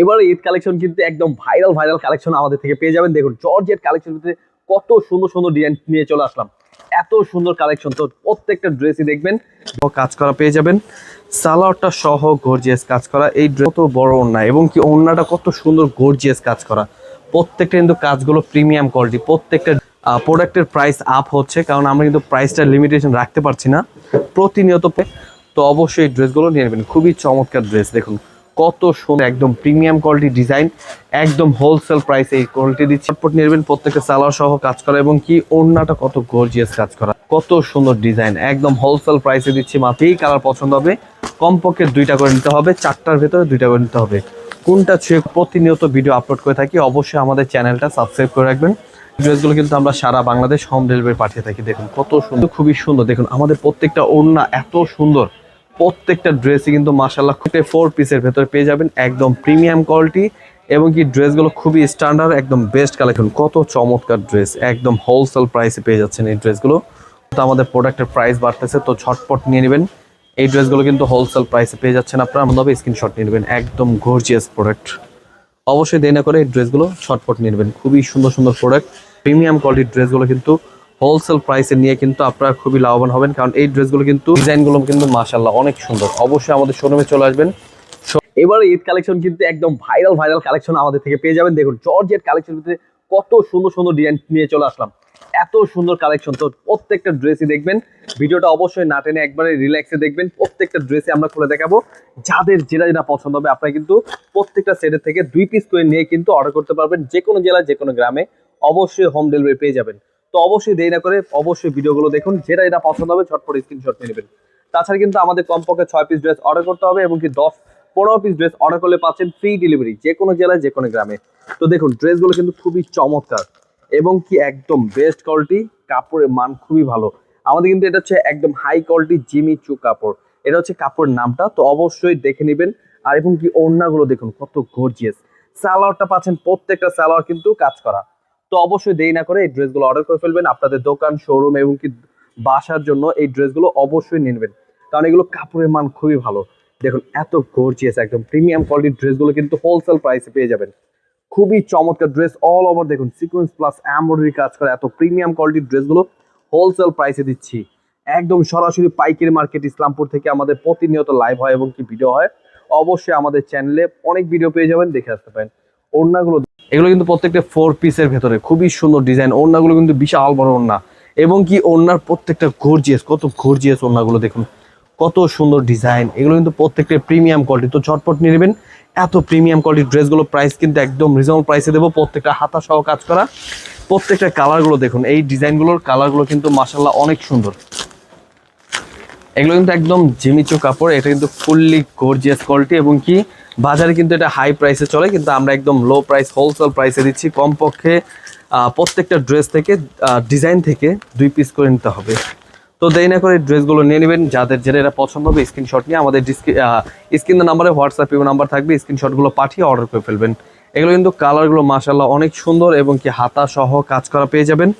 এবার ঈদ কালেকশন কিন্তু একদম ভাইরাল ভাইরাল কালেকশন আমাদের থেকে পেয়ে যাবেন। দেখুন জর্জেট কালেকশন ভিতরে কত সুন্দর সুন্দর ডিজাইন নিয়ে চলে আসলাম। এত সুন্দর কালেকশন তো প্রত্যেকটা ড্রেসই দেখবেন কাজ করা পেয়ে যাবেন। সালোয়ারটা সহ গর্জিয়াস কাজ করা, এই ড্রেস কত বড় ওড়না, এবং কি ওড়নাটা কত সুন্দর গর্জিয়াস কাজ করা। প্রত্যেকটা কিন্তু কাজগুলো প্রিমিয়াম কোয়ালিটি প্রত্যেকটা প্রোডাক্টের প্রাইস আপ হচ্ছে, কারণ আমরা কিন্তু প্রাইসটা লিমিটেশন রাখতে পারছি না। প্রতিনিয়ত, তো অবশ্যই ড্রেসগুলো নিয়ে নেবেন। খুবই চমৎকার ড্রেস দেখুন। কত সুন্দর, একদম প্রিমিয়াম কোয়ালিটি ডিজাইন একদম হোলসেল প্রাইস এই কোয়ালিটি দিচ্ছে। নিয়ে নেবেন, প্রত্যেকটা সালোয়ার সহ কাজ করা এবং কি ওড়নাটা কত গর্জিয়াস কাজ করা। কত সুন্দর ডিজাইন একদম হোলসেল প্রাইসে দিচ্ছি, মাত্রই কালার পছন্দ হবে। কমপক্ষে দুইটা করে নিতে হবে, চারটার ভেতরে দুইটা করে নিতে হবে। কোনটা ছুঁয়ে প্রতিনিয়ত ভিডিও আপলোড করে থাকি, অবশ্যই আমাদের চ্যানেলটা সাবস্ক্রাইব করে রাখবেন। ড্রেসগুলো কিন্তু আমরা সারা বাংলাদেশ হোম ডেলিভারি পাঠিয়ে থাকি, দেখুন কত সুন্দর, খুবই সুন্দর। দেখুন, আমাদের প্রত্যেকটা ওড়না এত সুন্দর। প্রত্যেকটা ড্রেসই কিন্তু মাসাল্লাহ খুবই ফোর পিসের ভেতরে পেয়ে যাবেন একদম প্রিমিয়াম কোয়ালিটি এবং কি ড্রেসগুলো খুবই স্ট্যান্ডার্ড একদম বেস্ট কালেকশন কত চমৎকার ড্রেস একদম হোলসেল প্রাইসে পেয়ে যাচ্ছেন এই ড্রেসগুলো তো আমাদের প্রোডাক্টের প্রাইস বাড়তেছে, তো ঝটপট নিয়ে নেবেন। এই ড্রেসগুলো কিন্তু হোলসেল প্রাইসে পেয়ে যাচ্ছেন আপনারা আমাদের স্ক্রিনশট নিয়ে নেবেন। একদম গর্জিয়াস প্রোডাক্ট অবশ্যই দেরি না করে এই ড্রেসগুলো ছটপট নিয়ে নেবেন। খুবই সুন্দর সুন্দর প্রোডাক্ট প্রিমিয়াম কোয়ালিটির ড্রেসগুলো কিন্তু হোলসেল প্রাইসে নিয়ে কিন্তু আপনারা খুবই লাভবান হবেন, কারণ এই ড্রেসগুলো কিন্তু ডিজাইনগুলো কিন্তু মাশাল্লাহ অনেক সুন্দর। অবশ্যই আমাদের শোরুমে চলে আসবেন। এবার ঈদ কালেকশন কিন্তু একদম ভাইরাল ভাইরাল কালেকশন আমাদের থেকে পেয়ে যাবেন। দেখুন জর্জেট কালেকশন ভিতরে কত সুন্দর সুন্দর ডিজাইন নিয়ে চলে আসলাম। এত সুন্দর কালেকশন তো প্রত্যেকটা ড্রেসই দেখবেন। ভিডিওটা অবশ্যই না টেনে একবারে রিল্যাক্সে দেখবেন। প্রত্যেকটা ড্রেসে আমরা খুলে দেখাবো। যাদের যেটা যেটা পছন্দ হবে, আপনারা কিন্তু প্রত্যেকটা সেটের থেকে দুই পিস করে নিয়ে কিন্তু অর্ডার করতে পারবেন। যে কোনো জেলায় যে কোনো গ্রামে অবশ্যই হোম ডেলিভারি পেয়ে যাবেন। তো অবশ্যই দেরি না করে অবশ্যই ভিডিওগুলো দেখুন। যেটা যেটা পছন্দ হবে, ঝটপট স্ক্রিনশট নিয়ে নেবেন। তাছাড়া কিন্তু আমাদের কমপক্ষে ছয় পিস ড্রেস অর্ডার করতে হবে এবং কি দশ, পনেরো পিস ড্রেস অর্ডার করলে পাচ্ছেন ফ্রি ডেলিভারি যে কোনো জেলায়, যে কোনো গ্রামে। তো দেখুন ড্রেসগুলো কিন্তু খুবই চমৎকার এবং কি একদম বেস্ট কোয়ালিটি কাপড়ের মান খুবই ভালো। আমাদের কিন্তু এটা হচ্ছে একদম হাই কোয়ালিটি জিমি চু কাপড়। এটা হচ্ছে কাপড়ের নামটা, তো অবশ্যই দেখে নেবেন। আর এবং কি ওড়নাগুলো দেখুন, কত গর্জিয়াস সালোয়ারটা পাচ্ছেন, প্রত্যেকটা সালোয়ার কিন্তু কাজ করা। তো অবশ্যই দেরি না করে এই ড্রেসগুলো অর্ডার করে ফেলবেন। আপনাদের দোকান শোরুম এবং কি বাসার জন্য এই ড্রেসগুলো অবশ্যই নিয়ে নেবেন। কারণ এগুলো কাপড়ের মান খুবই ভালো। দেখুন, এত গর্জিয়াস একদম প্রিমিয়াম কোয়ালিটির ড্রেসগুলো কিন্তু হোলসেল প্রাইসে পেয়ে যাবেন। খুবই চমৎকার ড্রেস অল ওভার দেখুন সিকোয়েন্স প্লাস এমব্রয়ডারি কাজ করে, এত প্রিমিয়াম কোয়ালিটির ড্রেসগুলো হোলসেল প্রাইসে দিচ্ছি। একদম সরাসরি পাইকারি মার্কেট ইসলামপুর থেকে আমাদের প্রতিনিয়ত লাইভ হয় এবং কি ভিডিও হয়। অবশ্যই আমাদের চ্যানেলে অনেক ভিডিও পেয়ে যাবেন, দেখে আসতে পারেন। ওড়নাগুলো এগুলো কিন্তু প্রত্যেকটা ফোর পিসের ভেতরে খুবই সুন্দর ডিজাইন ওড়নাগুলো কিন্তু বিশাল বড় ওড়না। এবং কি ওড়নার প্রত্যেকটা গর্জিয়াস কত গর্জিয়াস ওড়নাগুলো দেখুন। কত সুন্দর ডিজাইন এগুলো কিন্তু প্রত্যেকটা প্রিমিয়াম কোয়ালিটি তো ঝটপট নিয়ে নেবেন। এত প্রিমিয়াম কোয়ালিটির ড্রেসগুলো প্রাইস কিন্তু একদম রিজনেবল প্রাইসে দেবো। প্রত্যেকটা হাতা সহ কাজ করা। প্রত্যেকটা কালারগুলো দেখুন। এই ডিজাইনগুলোর কালারগুলো কিন্তু মাসাল্লাহ অনেক সুন্দর। এগুলো কিন্তু একদম জিমিচো কাপড়। এটা কিন্তু ফুললি গর্জিয়াস কোয়ালিটি এবং কি বাজারে কিন্তু এটা হাই প্রাইসে চলে, কিন্তু আমরা একদম লো প্রাইস হোলসেল প্রাইসে দিচ্ছি। কমপক্ষে প্রত্যেকটা ড্রেস থেকে ডিজাইন থেকে দুই পিস করে নিতে হবে। তো দেরি না করে ড্রেসগুলো নিয়ে নেবেন। যাদের যেটা এটা পছন্দ হবে স্ক্রিনশট নিয়ে আমাদের স্ক্রিন নাম্বারে হোয়াটসঅ্যাপ ইউ নাম্বার থাকবে স্ক্রিনশটগুলো পাঠিয়ে অর্ডার করে ফেলবেন। এগুলো কিন্তু কালারগুলো মাসাল্লাহ অনেক সুন্দর এবং কি হাতা সহ কাজ করা পেয়ে যাবেন।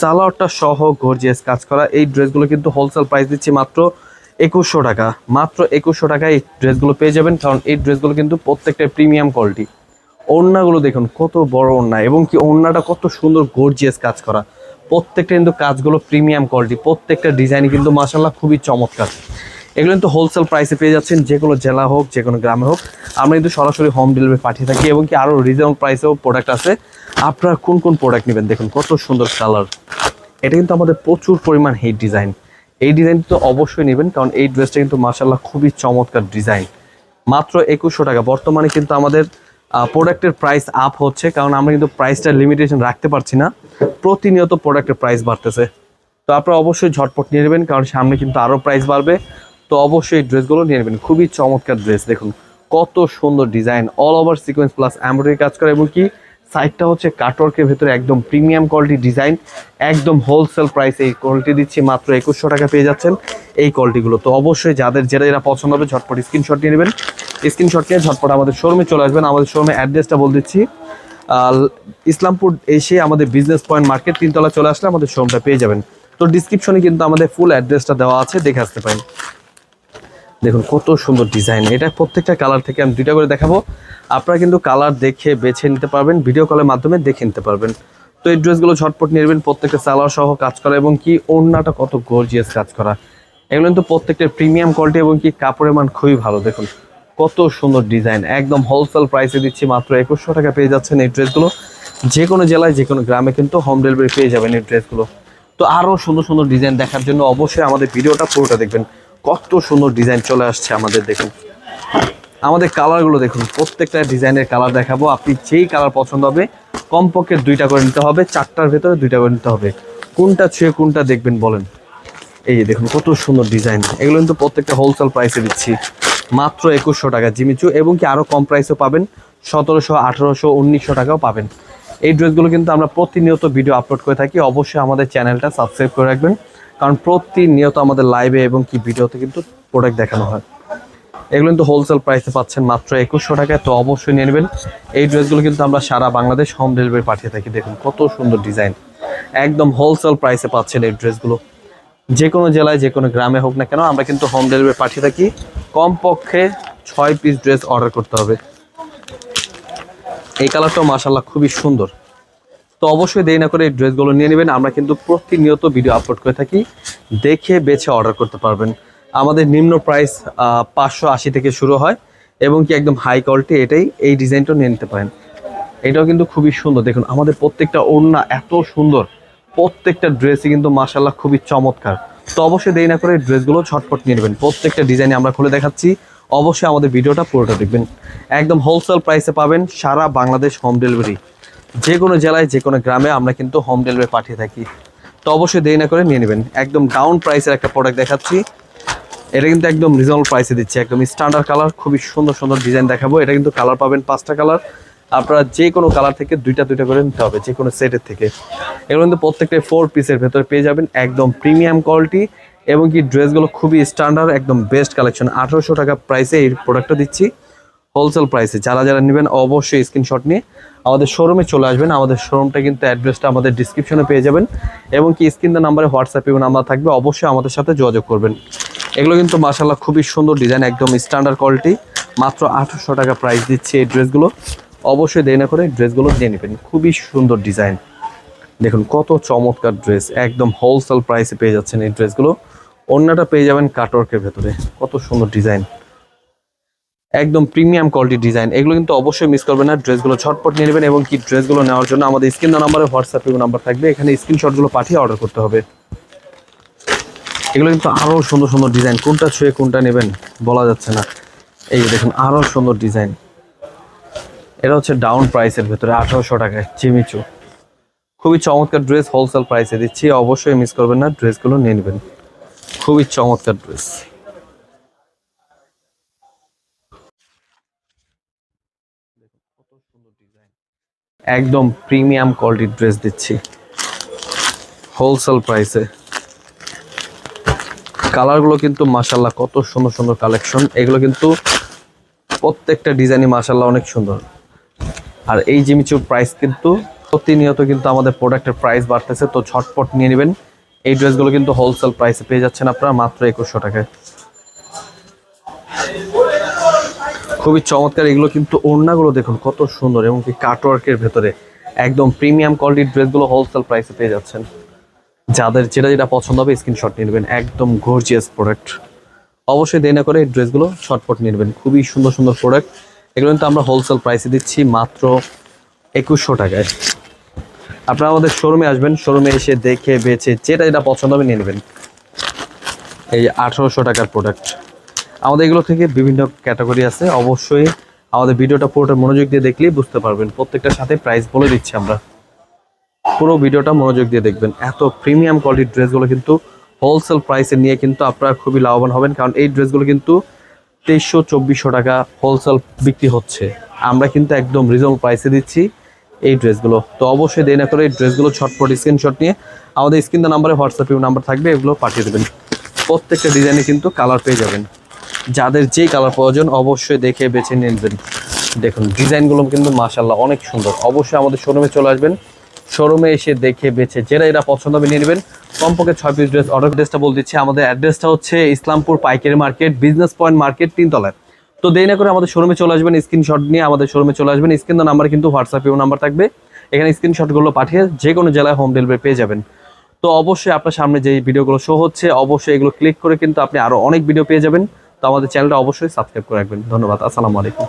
সালোয়ারটা সহ গর্জিয়াস কাজ করা। এই ড্রেসগুলো কিন্তু হোলসেল প্রাইস দিচ্ছি মাত্র একুশশো টাকা। মাত্র একুশশো টাকায় এই ড্রেসগুলো পেয়ে যাবেন, কারণ এই ড্রেসগুলো কিন্তু প্রত্যেকটা প্রিমিয়াম কোয়ালিটি ওড়নাগুলো দেখুন, কত বড় ওড়না, এবং কি ওড়নাটা কত সুন্দর গর্জিয়াস কাজ করা। প্রত্যেকটা কিন্তু কাজগুলো প্রিমিয়াম কোয়ালিটি প্রত্যেকটা ডিজাইন কিন্তু মাসাল্লাহ খুবই চমৎকার। এগুলো কিন্তু হোলসেল প্রাইসে পেয়ে যাচ্ছেন, যে কোনো জেলা হোক, যে কোনো গ্রামে হোক। আমরা কিন্তু সরাসরি হোম ডেলিভারি পাঠিয়ে থাকি, এবং কি আরও রিজনেবল প্রাইসেও প্রোডাক্ট আছে। আপনারা কোন কোন প্রোডাক্ট নেবেন, দেখুন কত সুন্দর কালার এটা কিন্তু আমাদের প্রচুর পরিমাণ হিট ডিজাইন এই ডিজাইন তো অবশ্যই নেবেন, কারণ এই ড্রেসটা কিন্তু মাসাল্লাহ খুবই চমৎকার ডিজাইন। মাত্র একুশশো টাকা। বর্তমানে কিন্তু আমাদের প্রোডাক্টের প্রাইস আপ হচ্ছে, কারণ আমরা কিন্তু প্রাইসটা লিমিটেশন রাখতে পারছি না। প্রতিনিয়ত প্রোডাক্টের প্রাইস বাড়তেছে। তো আপনারা অবশ্যই ঝটপট নিয়ে নেবেন, কারণ সামনে কিন্তু আরও প্রাইস বাড়বে। তো অবশ্যই এই ড্রেসগুলো নিয়ে নেবেন। খুবই চমৎকার ড্রেস, দেখুন। কত সুন্দর design all over sequence plus embroidery কাজ করে, এবং কি সাইডটা হচ্ছে কাটওয়ার্কের ভেতরে একদম প্রিমিয়াম কোয়ালিটি ডিজাইন, একদম হোলসেল প্রাইস এই কোয়ালিটি দিচ্ছি, মাত্র একুশশো টাকা পেয়ে যাচ্ছেন এই কোয়ালিটিগুলো তো অবশ্যই যাদের যেটা যেটা পছন্দ হবে, ঝটপট স্ক্রিনশট নিয়ে নেবেন। স্ক্রিনশট নিয়ে ঝটপট আমাদের শোরুমে চলে আসবেন। আমাদের শোরুমে অ্যাড্রেসটা বলে দিচ্ছি। ইসলামপুর এসে আমাদের বিজনেস পয়েন্ট মার্কেট তিনতলা চলে আসলে আমাদের শোরুমটা পেয়ে যাবেন। তো ডিসক্রিপশনে কিন্তু আমাদের ফুল অ্যাড্রেসটা দেওয়া আছে, দেখে আসতে পারেন। দেখুন, কত সুন্দর ডিজাইন। এটা প্রত্যেকটা কালার থেকে আমি দুইটা করে দেখাবো। আপনারা কিন্তু কালার দেখে বেছে নিতে পারবেন, ভিডিও কলের মাধ্যমে দেখে নিতে পারবেন। তো এই ড্রেসগুলো ঝটপট নেবেন, প্রত্যেকটা সালোয়ার সহ কাজ করা এবং কি ওড়নাটা কত গর্জিয়াস কাজ করা। এগুলো কিন্তু প্রত্যেকটা প্রিমিয়াম কোয়ালিটি এবং কি কাপড়ের মান খুবই ভালো। দেখুন, কত সুন্দর ডিজাইন। একদম হোলসেল প্রাইসে দিচ্ছি মাত্র একুশশো টাকা পেয়ে যাচ্ছেন এই ড্রেসগুলো। যে কোনো জেলায়, যে কোনো গ্রামে কিন্তু হোম ডেলিভারি পেয়ে যাবেন এই ড্রেসগুলো। তো আরও সুন্দর সুন্দর ডিজাইন দেখার জন্য অবশ্যই আমাদের ভিডিওটা পুরোটা দেখবেন। কত সুন্দর ডিজাইন চলে আসছে আমাদের দেখুন। আমাদের কালারগুলো দেখুন, প্রত্যেকটা ডিজাইনের কালার দেখাবো। আপনি যেই কালার পছন্দ হবে, কমপক্ষে দুইটা করে নিতে হবে, চারটার ভেতরে দুইটা করে নিতে হবে। কোনটা ছুঁয়ে কোনটা দেখবেন বলেন। এই যে দেখুন, কত সুন্দর ডিজাইন এগুলো কিন্তু প্রত্যেকটা হোলসেল প্রাইসে দিচ্ছি। মাত্র একুশশো টাকা জিমিচু, এবং কি আরও কম প্রাইসও পাবেন। সতেরোশো, আঠেরোশো, উনিশশো টাকাও পাবেন। এই ড্রেসগুলো কিন্তু আমরা প্রতিনিয়ত ভিডিও আপলোড করে থাকি। অবশ্যই আমাদের চ্যানেলটা সাবস্ক্রাইব করে রাখবেন। কারণ প্রতিনিয়ত আমাদের লাইভে এবং কি ভিডিওতে কিন্তু প্রোডাক্ট দেখানো হয়। এগুলো কিন্তু হোলসেল প্রাইসে পাচ্ছেন মাত্র একুশশো টাকায়, তো অবশ্যই নিয়ে নেবেন। এই ড্রেসগুলো কিন্তু আমরা সারা বাংলাদেশ হোম ডেলিভারি পাঠিয়ে থাকি। দেখুন, কত সুন্দর ডিজাইন একদম হোলসেল প্রাইসে পাচ্ছেন এই ড্রেসগুলো যে কোনো জেলায়, যে কোনো গ্রামে হোক না কেন, আমরা কিন্তু হোম ডেলিভারি পাঠিয়ে থাকি। কমপক্ষে ছয় পিস ড্রেস অর্ডার করতে হবে। এই কালারটাও মাসাল্লাহ খুবই সুন্দর। তো অবশ্যই দেরি না করে এই ড্রেসগুলো নিয়ে নেবেন। আমরা কিন্তু প্রতিনিয়ত ভিডিও আপলোড করে থাকি। দেখে, বেছে অর্ডার করতে পারবেন। আমাদের নিম্ন প্রাইস পাঁচশো আশি থেকে শুরু হয় এবং কি একদম হাই কোয়ালিটি এটাই এই ডিজাইনটাও নিয়ে নিতে পারেন। এটাও কিন্তু খুবই সুন্দর। দেখুন, আমাদের প্রত্যেকটা ওড়না এত সুন্দর। প্রত্যেকটা ড্রেসই কিন্তু মাসাল্লাহ খুবই চমৎকার। তো অবশ্যই দেরি না করে এই ড্রেসগুলো ছটফট নিয়ে নেবেন। প্রত্যেকটা ডিজাইনে আমরা খুলে দেখাচ্ছি। অবশ্যই আমাদের ভিডিওটা পুরোটা দেখবেন। একদম হোলসেল প্রাইসে পাবেন সারা বাংলাদেশ হোম ডেলিভারি যে কোনো জেলায়, যে কোনো গ্রামে আমরা কিন্তু হোম ডেলিভারি পাঠিয়ে থাকি। তো অবশ্যই দেরি না করে নিয়ে নেবেন। একদম ডাউন প্রাইসের একটা প্রোডাক্ট দেখাচ্ছি। এটা কিন্তু একদম রিজনেবল প্রাইসে দিচ্ছি। একদম স্ট্যান্ডার্ড কালার খুবই সুন্দর সুন্দর ডিজাইন দেখাবো। এটা কিন্তু কালার পাবেন পাঁচটা কালার আপনারা যে কোনো কালার থেকে দুইটা দুইটা করে নিতে হবে, যে কোনো সেটের থেকে। এগুলো কিন্তু প্রত্যেকটা ফোর পিসের ভেতরে পেয়ে যাবেন একদম প্রিমিয়াম কোয়ালিটি এবং কি ড্রেসগুলো খুবই স্ট্যান্ডার্ড একদম বেস্ট কালেকশন আঠারোশো টাকা প্রাইসে এই প্রোডাক্টটা দিচ্ছি। হোলসেল প্রাইসে যারা যারা নেবেন, অবশ্যই স্ক্রিনশট নিয়ে আমাদের শোরুমে চলে আসবেন। আমাদের শোরুমটা কিন্তু অ্যাড্রেসটা আমাদের ডিসক্রিপশনে পেয়ে যাবেন। এবং কি স্ক্রিন নাম্বারে হোয়াটসঅ্যাপে নাম্বার থাকবে, অবশ্যই আমাদের সাথে যোগাযোগ করবেন। এগুলো কিন্তু মাসাল্লাহ খুবই সুন্দর ডিজাইন একদম স্ট্যান্ডার্ড কোয়ালিটি মাত্র আঠারোশো টাকা প্রাইস দিচ্ছে এই ড্রেসগুলো অবশ্যই দেরি না করে ড্রেসগুলো নিয়ে নেবেন। খুবই সুন্দর ডিজাইন দেখুন, কত চমৎকার ড্রেস একদম হোলসেল প্রাইসে পেয়ে যাচ্ছেন এই ড্রেসগুলো অন্যটা পেয়ে যাবেন কাটওয়ার্কের ভেতরে। কত সুন্দর ডিজাইন একদম প্রিমিয়াম কোয়ালিটি ডিজাইন এগুলো কিন্তু অবশ্যই মিস করবেন না। ড্রেসগুলো ছটপট নিয়ে নেবেন এবং কি ড্রেসগুলো নেওয়ার জন্য আমাদের স্ক্রিন নাম্বারে হোয়াটসঅ্যাপে নাম্বার থাকবে। এখানে স্ক্রিনশটগুলো পাঠিয়ে অর্ডার করতে হবে। এগুলো কিন্তু আরও সুন্দর সুন্দর ডিজাইন কোনটা ছুঁয়ে কোনটা নেবেন বলা যাচ্ছে না। এই দেখুন আরও সুন্দর ডিজাইন এটা হচ্ছে ডাউন প্রাইসের ভেতরে, আঠারোশো টাকায় চিমিচু খুবই চমৎকার ড্রেস হোলসেল প্রাইসে দিচ্ছি। অবশ্যই মিস করবেন না। ড্রেসগুলো নিয়ে নেবেন। খুবই চমৎকার ড্রেস একদম প্রিমিয়াম কোয়ালিটির ড্রেস দিচ্ছি। হোলসেল প্রাইসে কালারগুলো কিন্তু মাসাল্লাহ কত সুন্দর সুন্দর কালেকশন। এগুলো কিন্তু প্রত্যেকটা ডিজাইনই মাসাল্লাহ অনেক সুন্দর। আর এই জিমিচুর প্রাইস কিন্তু প্রতিনিয়ত কিন্তু আমাদের প্রোডাক্টের প্রাইস বাড়তেছে, তো ছটপট নিয়ে নেবেন। এই ড্রেসগুলো কিন্তু হোলসেল প্রাইসে পেয়ে যাচ্ছেন আপনারা মাত্র একুশশো টাকায়। খুবই চমৎকার। এগুলো কিন্তু ওড়নাগুলো দেখুন, কত সুন্দর এবং কি কাটওয়ার্কের ভেতরে একদম প্রিমিয়াম কোয়ালিটির ড্রেসগুলো হোলসেল প্রাইসে পেয়ে যাচ্ছেন। যাদের যেটা যেটা পছন্দ হবে স্ক্রিনশট নিয়ে নেবেন, একদম গর্জিয়াস প্রোডাক্ট অবশ্যই দেরি না করে এই ড্রেসগুলো নিয়ে নেবেন, খুবই সুন্দর সুন্দর প্রোডাক্ট এগুলো কিন্তু আমরা হোলসেল প্রাইসে দিচ্ছি মাত্র একুশশো টাকায়। আপনারা আমাদের শোরুমে আসবেন শোরুমে এসে দেখে বেছে যেটা যেটা পছন্দ হবে নিয়ে নেবেন। এই আঠারোশো টাকার প্রোডাক্ট আমাদের এগুলো থেকে বিভিন্ন ক্যাটাগরি আছে। অবশ্যই আমাদের ভিডিওটা পুরোটা মনোযোগ দিয়ে দেখলেই বুঝতে পারবেন। প্রত্যেকটার সাথে প্রাইস বলে দিচ্ছি আমরা। পুরো ভিডিওটা মনোযোগ দিয়ে দেখবেন। এত প্রিমিয়াম কোয়ালিটির ড্রেসগুলো কিন্তু হোলসেল প্রাইসে নিয়ে কিন্তু আপনারা খুবই লাভবান হবেন। কারণ এই ড্রেসগুলো কিন্তু তেইশশো চব্বিশশো টাকা হোলসেল বিক্রি হচ্ছে। আমরা কিন্তু একদম রিজনেবল প্রাইসে দিচ্ছি এই ড্রেসগুলো। তো অবশ্যই দেরি না করে এই ড্রেসগুলো ছটপট স্ক্রিনশট নিয়ে আমাদের স্ক্রিন নাম্বারে হোয়াটসঅ্যাপ নাম্বার থাকবে, এগুলো পাঠিয়ে দেবেন। প্রত্যেকটা ডিজাইনে কিন্তু কালার পেয়ে যাবেন। যাদের যেই কালার প্রয়োজন অবশ্যই দেখে বেছে নেবেন। দেখুন, ডিজাইনগুলো কিন্তু মাশাল্লাহ অনেক সুন্দর। অবশ্যই আমাদের শোরুমে চলে আসবেন। শোরুমে এসে দেখে বেছে, যেটা এরা পছন্দ হবে নিয়ে নেবেন। কমপক্ষে ছয় পিস ড্রেস অর্ডার ড্রেসটা বলে দিচ্ছি। আমাদের অ্যাড্রেসটা হচ্ছে ইসলামপুর পাইকারি মার্কেট বিজনেস পয়েন্ট মার্কেট তিনতলায়। তো দেরি না করে আমাদের শোরুমে চলে আসবেন স্ক্রিনশট নিয়ে আমাদের শোরুমে চলে আসবেন। স্ক্রিন নাম্বার কিন্তু হোয়াটসঅ্যাপেও নাম্বার থাকবে। এখানে স্ক্রিনশটগুলো পাঠিয়ে যে কোনো জেলায় হোম ডেলিভারি পেয়ে যাবেন। তো অবশ্যই আপনার সামনে যে ভিডিওগুলো শো হচ্ছে, অবশ্যই এগুলো ক্লিক করে কিন্তু আপনি আরও অনেক ভিডিও পেয়ে যাবেন। তো আমাদের চ্যানেলটা অবশ্যই সাবস্ক্রাইব করে রাখবেন। ধন্যবাদ আসসালামু আলাইকুম।